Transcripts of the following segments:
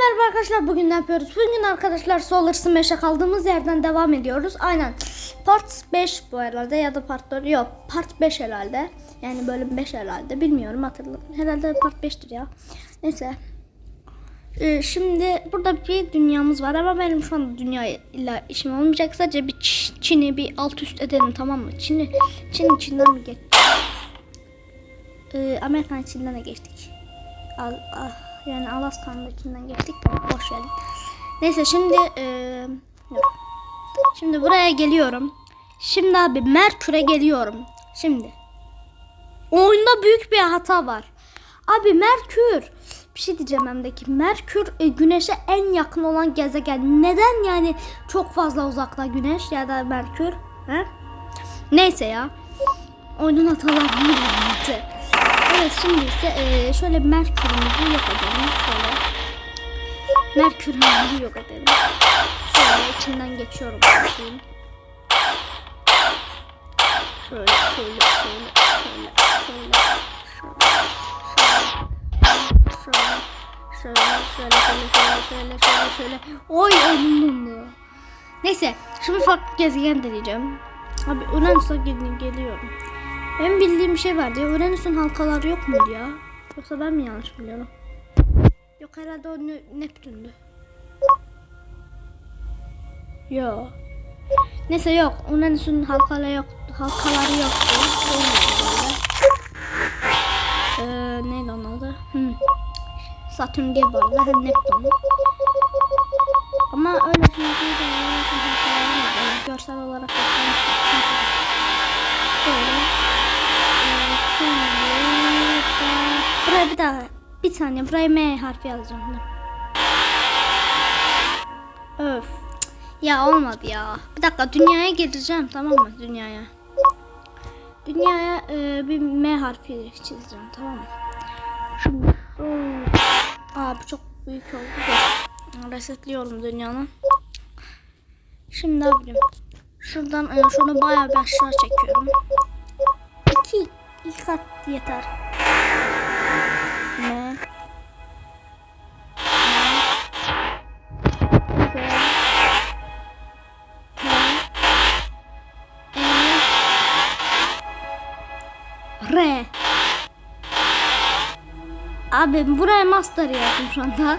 merhaba arkadaşlar. Bugün ne yapıyoruz? Bugün arkadaşlar Solar Smash'e kaldığımız yerden devam ediyoruz. Aynen. Part 5 bu herhalde ya da part 4 yok. Part 5 herhalde. Yani bölüm 5 herhalde. Bilmiyorum hatırladım. Herhalde part 5'tir ya. Neyse. Ee, şimdi burada bir dünyamız var ama benim şu anda dünya ile işim olmayacak. Sadece bir Çin'i bir alt üst edelim tamam mı? Çin'i Çin içinden mi geç? Ee, Amerikan içinden de geçtik. Al, ah, yani Alaska'nın içinden geçtik boş verin. Neyse şimdi e. Şimdi buraya geliyorum. Şimdi abi Merkür'e geliyorum. Şimdi. Oyunda büyük bir hata var. Abi Merkür. Bir şey diyeceğim hemdeki. Merkür e, Güneş'e en yakın olan gezegen. Neden yani çok fazla uzakta Güneş ya da Merkür? He? Neyse ya. Oyunun hataları değil. Evet şimdi ise e, şöyle Merkür'ümüzü yok edelim. Şöyle. Merkür'ümüzü yok edelim. Şöyle içinden geçiyorum. Bakayım. Şöyle şöyle şöyle şöyle şöyle şöyle şöyle şöyle şöyle şöyle şöyle şöyle Oy önüm dondu. Neyse şimdi farklı gezegen deneyeceğim. Abi Uranüs'e gel- geliyorum. Ben bildiğim bir şey vardı ya. Uranüs'ün halkaları yok muydu ya? Yoksa ben mi yanlış biliyorum? Yok herhalde o Neptün'dü. Yok. Neyse yok. Uranüs'ün halkaları yok. Halkaları yoktu. Ee, neydi onun adı? Hmm. Satürn değil bu arada. Hem Neptün. Ama öyle halkaları yok. Yani görsel olarak göstermiştim. Böyle. Buraya bir daha bir saniye buraya M harfi yazacağım. Öf. Ya olmadı ya. Bir dakika dünyaya geleceğim tamam mı? Dünyaya. Dünyaya e, bir M harfi çizeceğim tamam mı? Şimdi. Aa bu çok büyük oldu da. Resetliyorum dünyanın. Şimdi ne yapayım? Şuradan e, şunu bayağı bir aşağı çekiyorum. 2 İlk at yeter. Ne? Re. Abi buraya master yazdım şu anda.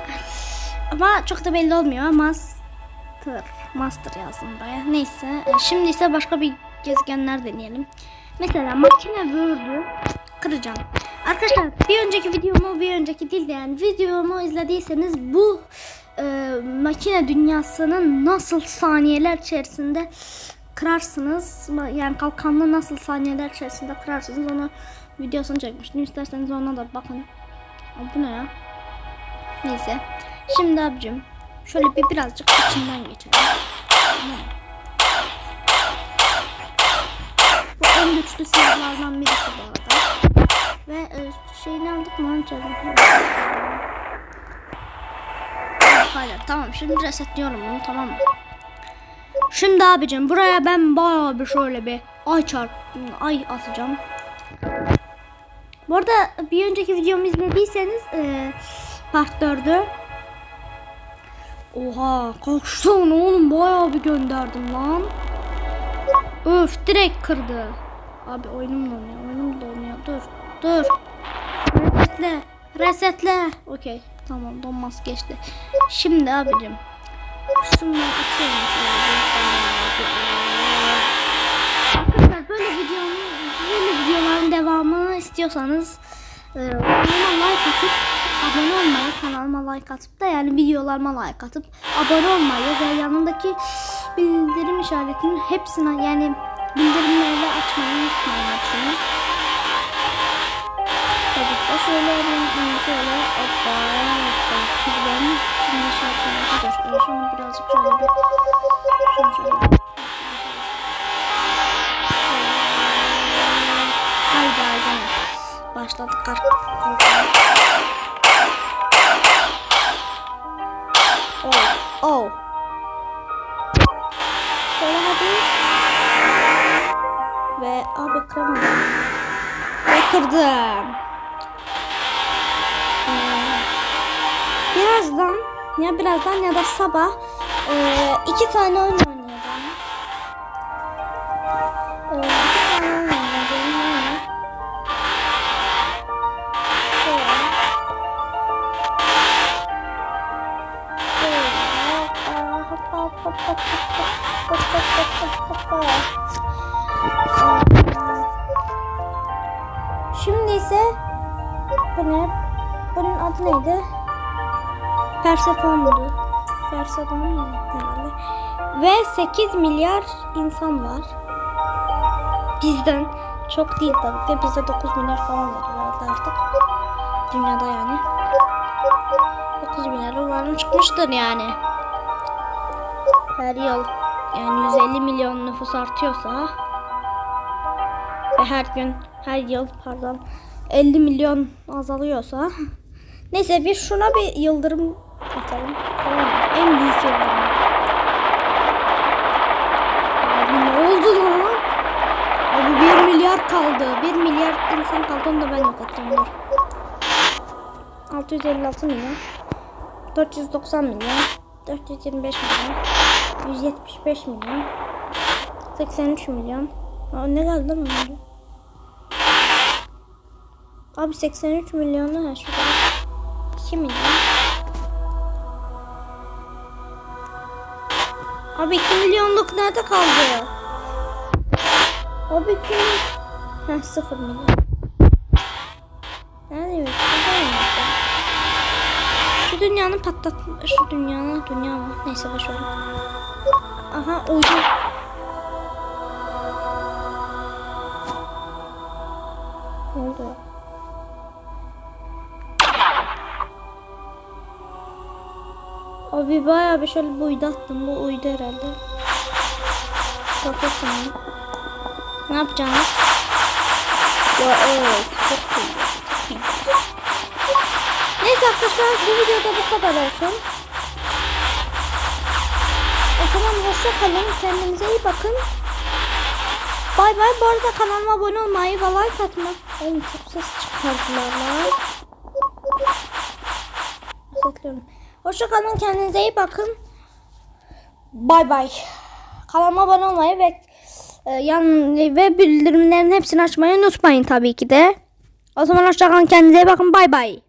Ama çok da belli olmuyor master master yazdım buraya. Neyse şimdi ise başka bir gezegenler deneyelim. Mesela makine Word'ü kıracağım. Arkadaşlar bir önceki videomu bir önceki değil de yani videomu izlediyseniz bu e, makine dünyasının nasıl saniyeler içerisinde kırarsınız. Yani kalkanlı nasıl saniyeler içerisinde kırarsınız onu videosunu çekmiştim. İsterseniz ona da bakın. Bu ne ya? Neyse. Şimdi abicim şöyle bir birazcık içinden geçelim. Tamam güçlü silahlardan birisi bu arada. Ve e, şeyini aldık mı? Çevirdim. Hayır tamam şimdi resetliyorum bunu tamam mı? Şimdi abicim buraya ben bayağı bir şöyle bir ay çarp ay atacağım. Bu arada bir önceki videomu izlediyseniz e, part 4'ü Oha kaç tane oğlum bayağı bir gönderdim lan. Öf direkt kırdı. Abi oyunum donuyor oyunum donuyor dur dur. Resetle resetle. Okey tamam donmaz geçti. Şimdi abicim. Şunları bir- Arkadaşlar böyle videonun böyle videoların devamını istiyorsanız e, kanalıma like atıp abone olmayı kanalıma like atıp da yani videolarıma like atıp abone olmayı ve yanındaki bildirim işaretinin hepsine yani bildirimleri açmayı unutmayın hepsini. Tabii ki şöyle hemen şöyle hoppa hoppa kirlerini şimdi dur e, şunu birazcık şöyle bir şunu şöyle Haydi haydi. Başladık kar. Oh, oh. Şöyle hadi. Abi kıramadım. Ve kırdım. Ee, birazdan Ya birazdan ya da sabah e, iki tane oyun oynayacağım. E, iki tane oyun oynayacağım. Şöyle. Şöyle. Hoppa, hoppa, hoppa, hoppa, hoppa, hoppa, hoppa, hoppa. Şimdi ise bu ne? Bunun adı neydi? Persephone'du. Persephone herhalde. Ve 8 milyar insan var. Bizden çok değil tabii de bize 9 milyar falan veriyorlardı artık. Dünyada yani. 9 milyar umarım çıkmıştır yani. Her yıl yani 150 milyon nüfus artıyorsa ve her gün her yıl pardon 50 milyon azalıyorsa neyse bir şuna bir yıldırım atalım tamam? En büyük yıldırım. Abi ne oldu lan? Abi 1 milyar kaldı. 1 milyar insan kaldı onu da ben yok edeceğim. Dur. 656 milyon. 490 milyon. 425 milyon. 175 milyon. 83 milyon. Aa, ne geldi lan? Abi 83 milyonu ha şurada. 2 milyon. Abi 2 milyonluk nerede kaldı? Abi 2 milyon. Heh 0 milyon. Nerede Şu dünyanın patlat... Şu dünyanın dünya mı? Neyse boş ver. Aha uydu. Abi bayağı bir şöyle bir uydu attım. Bu uydu herhalde. Yani. Ne yapacağız? Ya evet. Çok iyi. Çok iyi. Neyse arkadaşlar bu videoda bu kadar olsun. O zaman hoşça kalın. Kendinize iyi bakın. Bay bay. Bu arada kanalıma abone olmayı ve like atmayı. Oğlum çok ses çıkardılar lan. Saklıyorum. Hoşça kalın. Kendinize iyi bakın. Bay bay. Kanalıma abone olmayı ve e, yan ve bildirimlerin hepsini açmayı unutmayın tabii ki de. O zaman hoşça kalın. Kendinize iyi bakın. Bay bay.